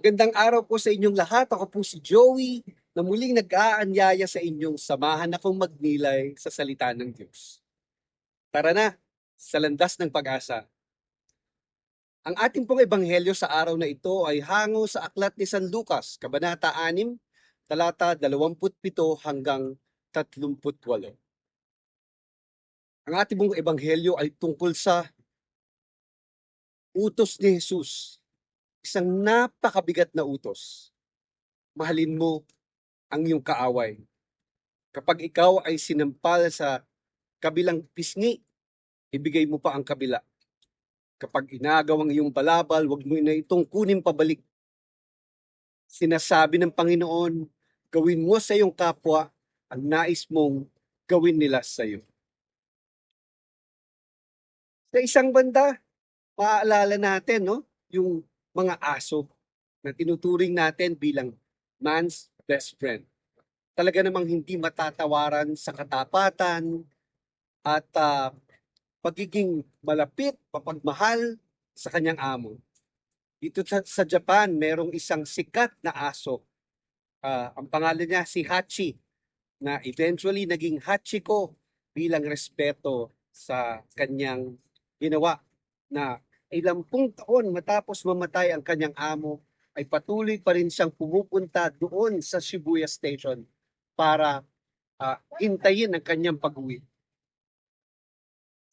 Magandang araw po sa inyong lahat. Ako po si Joey na muling nag-aanyaya sa inyong samahan akong magnilay sa salita ng Diyos. Tara na, sa landas ng pag-asa. Ang ating pong ebanghelyo sa araw na ito ay hango sa aklat ni San Lucas, Kabanata 6, talata 27 hanggang 38. Ang ating pong ebanghelyo ay tungkol sa utos ni Jesus isang napakabigat na utos. Mahalin mo ang iyong kaaway. Kapag ikaw ay sinampal sa kabilang pisngi, ibigay mo pa ang kabila. Kapag inagaw ang iyong balabal, huwag mo na itong kunin pabalik. Sinasabi ng Panginoon, gawin mo sa iyong kapwa ang nais mong gawin nila sa iyo. Sa isang banda, maaalala natin, no? Yung mga aso na tinuturing natin bilang man's best friend. Talaga namang hindi matatawaran sa katapatan at ah, pagiging malapit, papagmahal sa kanyang amo. Dito sa, sa Japan, merong isang sikat na aso. Ah, ang pangalan niya si Hachi na eventually naging Hachiko bilang respeto sa kanyang ginawa na ilang pung taon matapos mamatay ang kanyang amo, ay patuloy pa rin siyang pumupunta doon sa Shibuya Station para ah, hintayin ang kanyang pag-uwi.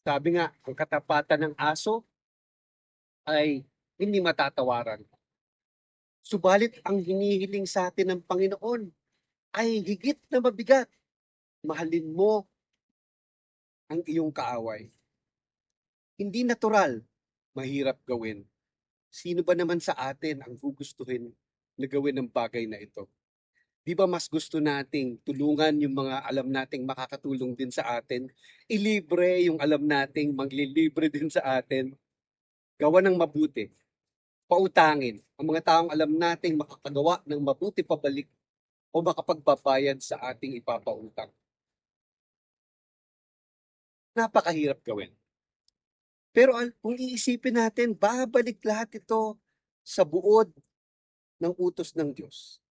Sabi nga, ang katapatan ng aso ay hindi matatawaran. Subalit ang hinihiling sa atin ng Panginoon ay higit na mabigat. Mahalin mo ang iyong kaaway. Hindi natural mahirap gawin. Sino ba naman sa atin ang gugustuhin na gawin ng bagay na ito? Di ba mas gusto nating tulungan yung mga alam nating makakatulong din sa atin? Ilibre yung alam nating maglilibre din sa atin? Gawa ng mabuti. Pautangin ang mga taong alam nating makakagawa ng mabuti pabalik o makapagbabayad sa ating ipapautang. Napakahirap gawin. Pero kung iisipin natin, babalik lahat ito sa buod ng utos ng Diyos.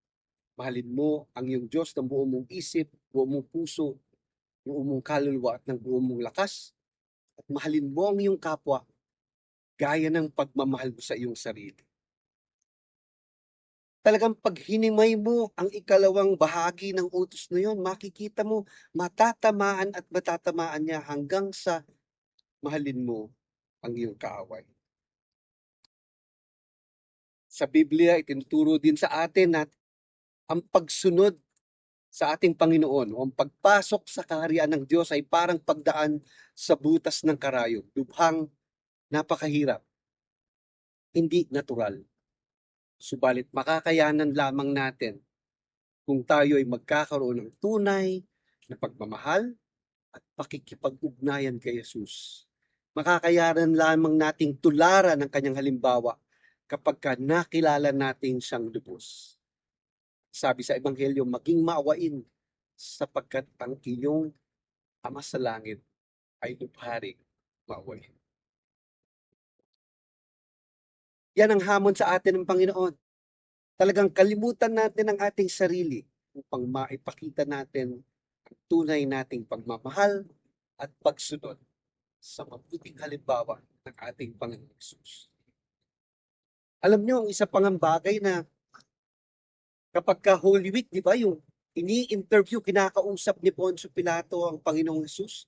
Mahalin mo ang iyong Diyos ng buong mong isip, buong mong puso, buong mong kaluluwa at ng buong mong lakas. At mahalin mo ang iyong kapwa gaya ng pagmamahal mo sa iyong sarili. Talagang pag hinimay mo ang ikalawang bahagi ng utos na yon, makikita mo matatamaan at matatamaan niya hanggang sa mahalin mo ang iyong kaaway. Sa Biblia, itinuturo din sa atin na ang pagsunod sa ating Panginoon o ang pagpasok sa kaharian ng Diyos ay parang pagdaan sa butas ng karayom. Lubhang napakahirap. Hindi natural. Subalit makakayanan lamang natin kung tayo ay magkakaroon ng tunay na pagmamahal at pakikipag-ugnayan kay Jesus makakayaran lamang nating tularan ang kanyang halimbawa kapag ka nakilala natin siyang lubos. Sabi sa Ebanghelyo, maging maawain sapagkat ang inyong Ama sa langit ay lubharing maawain. Yan ang hamon sa atin ng Panginoon. Talagang kalimutan natin ang ating sarili upang maipakita natin ang tunay nating pagmamahal at pagsunod sa mabuting halimbawa ng ating Panginoon Jesus. Alam niyo, ang isa pang ang bagay na kapag ka Holy Week, di ba, yung ini-interview, kinakausap ni Poncio Pilato ang Panginoong Jesus,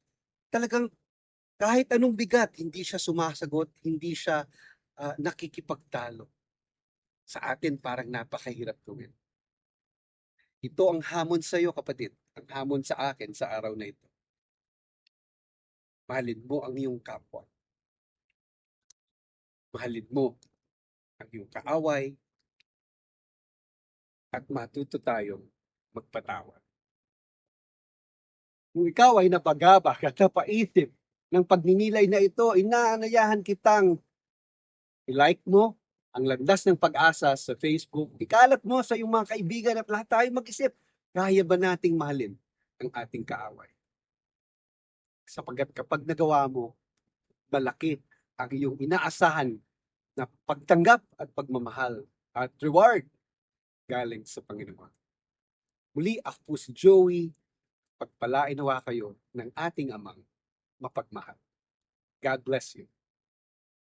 talagang kahit anong bigat, hindi siya sumasagot, hindi siya ah, nakikipagtalo. Sa atin, parang napakahirap gawin. Ito ang hamon sa iyo, kapatid. Ang hamon sa akin sa araw na ito. Mahalin mo ang iyong kapwa. Mahalin mo ang iyong kaaway at matuto tayong magpatawad. Kung ikaw ay napagabak at napaisip ng pagninilay na ito, inaanayahan kitang i-like mo ang landas ng pag-asa sa Facebook. Ikalat mo sa iyong mga kaibigan at lahat tayo mag-isip, kaya ba nating mahalin ang ating kaaway? Sapagkat kapag nagawa mo, malaki ang iyong inaasahan na pagtanggap at pagmamahal at reward galing sa Panginoon. Muli ako po si Joey. Pagpalain nawa kayo ng ating amang mapagmahal. God bless you.